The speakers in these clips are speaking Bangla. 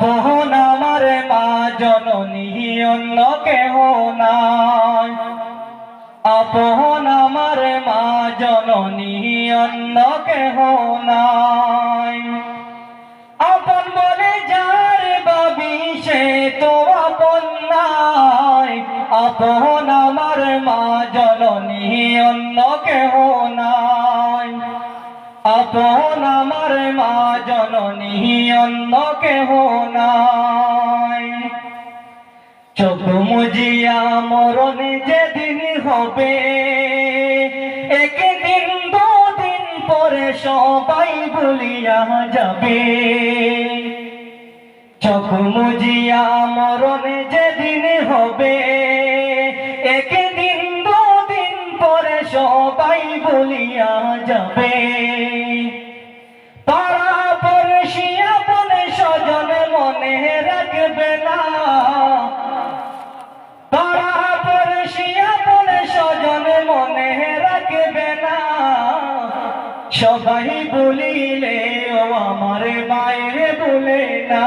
বোন আমার মা, জননী অন্য কেহ নাই। আপন আমার মা, জননী অন্য কেহ নাই। আপন বলে যার বাবি, সে তো আপন নাই। আপন আমার মা, জননী অন্য কেহ নাই। আপন আমার মা জননী, অন্য কেহ নাই। চোখ মুজিয়া মরণ যেদিন হবে, একদিন, দুদিন পরে সবাই ভুলিয়া যাবে। চোখ মুজিয়া মরণ যেদিন হবে, একদিন, দুদিন পরে সবাই ভুলিয়া যাবে। সবাই বলিলে, ও আমার মায়ের বলে না।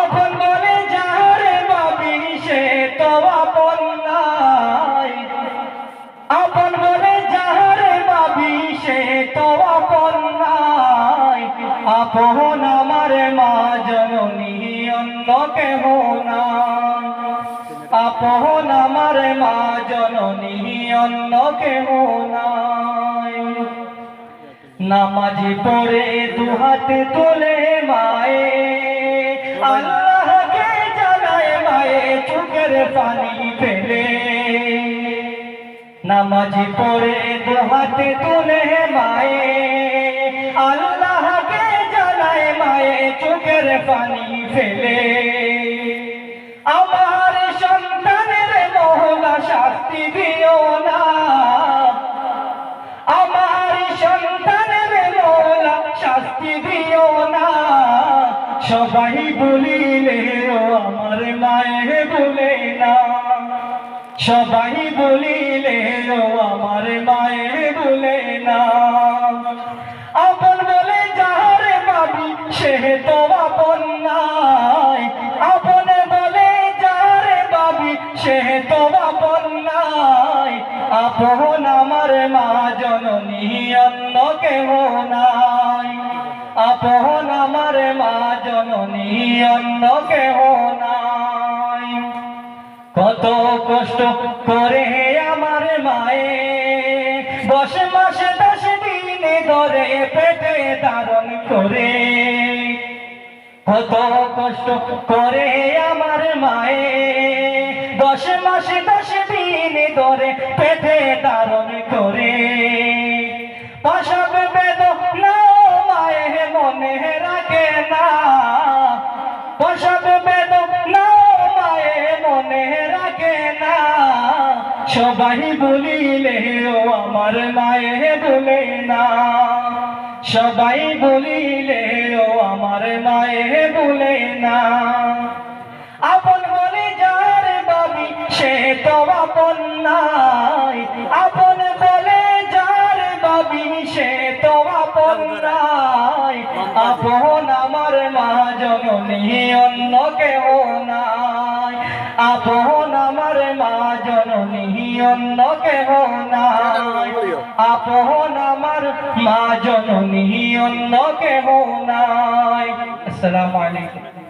আপন বলে যারে বাবি সে তো আপন নাই। আপন বলে যারে বাবি সে তো আপন নাই। আপন আমার মা জননী অন্য কেহ নাই। আপন আমার মা জননী অন্য কেহ নাই। নামাজি পড়ে দুহাতে তোলে মায়ে। আল্লাহকে জানায় মায়ে, চোখের পানি ফেলে। নামাজি পড়ে দুহাতে তুলে মায়ে, আল্লাহকে জানায় মায়ে, চোখের পানি ফেলে। আমার সবাই বলিলে আমার মায়ে বলে না। সবাই বলিলে আমার মায়ে বলে না। আপন বলে, যাহারে পাবি সে তো আপন নাই। আপন বলে, যাহারে পাবি সে তো আপন নাই। আপন আমার মা জননী অন্য কেহ নাই। আপন আমার মা জননী, অন্য কেহ নাই। কত কষ্ট করে আমার মায়ে দশ মাসে দশ দিনে ধরে পেটে ধারণ করে। কত কষ্ট করে আমার মায়ে দশ মাসে দশ দিন ধরে পেটে ধারণ না মায়ে মনে রাখে না। সবাই বলিলে ও আমার মায়ে বলে না। সবাই বলিলে ও আমার মায়ে বলে না। আপন বলে যার বাবি সে তো আপন নাই। আপন বলে যার বাবি সে তো আপন নাই। আপন জননী অন্য কেহ নাই আপন আমার মা জননী অন্য কেহ নাই। আপন আমার মা জননী অন্য কেহ নাই। আসসালামু আলাইকুম।